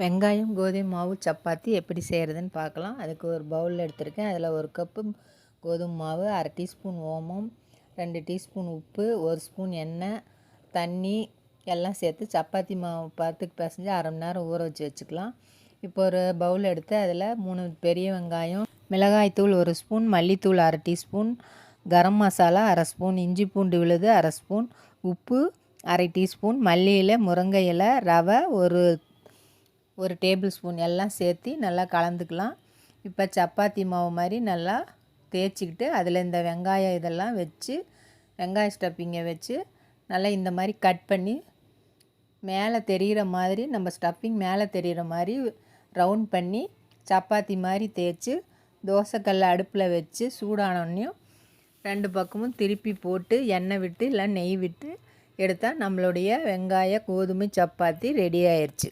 வெங்காயம் கோதுமை மாவு சப்பாத்தி எப்படி செய்கிறதுன்னு பார்க்கலாம். அதுக்கு ஒரு பவுல் எடுத்திருக்கேன். அதில் ஒரு கப்பு கோதுமை மாவு அரை டீஸ்பூன் ஓமம் ரெண்டு டீஸ்பூன் உப்பு ஒரு ஸ்பூன் எண்ணெய் தண்ணி எல்லாம் சேர்த்து சப்பாத்தி மாவு பத்துக்கு பிசைஞ்சு அரை மணி நேரம் ஊற வச்சு வச்சுக்கலாம். இப்போ ஒரு பவுல் எடுத்து அதில் மூணு பெரிய வெங்காயம் மிளகாய்த்தூள் ஒரு ஸ்பூன் மல்லித்தூள் அரை டீஸ்பூன் கரம் மசாலா அரை ஸ்பூன் இஞ்சி பூண்டு விழுது அரை ஸ்பூன் உப்பு அரை டீஸ்பூன் மல்லி இலை முருங்கை இலை ரவை ஒரு ஒரு டேபிள் ஸ்பூன் எல்லாம் சேர்த்து நல்லா கலந்துக்கலாம். இப்போ சப்பாத்தி மாவு மாதிரி நல்லா தேய்ச்சிக்கிட்டு அதில் இந்த வெங்காயம் இதெல்லாம் வச்சு வெங்காய ஸ்டப்பிங்கை வச்சு நல்லா இந்த மாதிரி கட் பண்ணி மேலே தெரிகிற மாதிரி நம்ம ஸ்டப்பிங் மேலே தெரிகிற மாதிரி ரவுண்ட் பண்ணி சப்பாத்தி மாதிரி தேய்ச்சி தோசைக்கல் அடுப்பில் வச்சு சூடானோடனையும் ரெண்டு பக்கமும் திருப்பி போட்டு எண்ணெய் விட்டு இல்லை நெய் விட்டு எடுத்தால் நம்மளுடைய வெங்காய கோதுமை சப்பாத்தி ரெடி ஆயிடுச்சு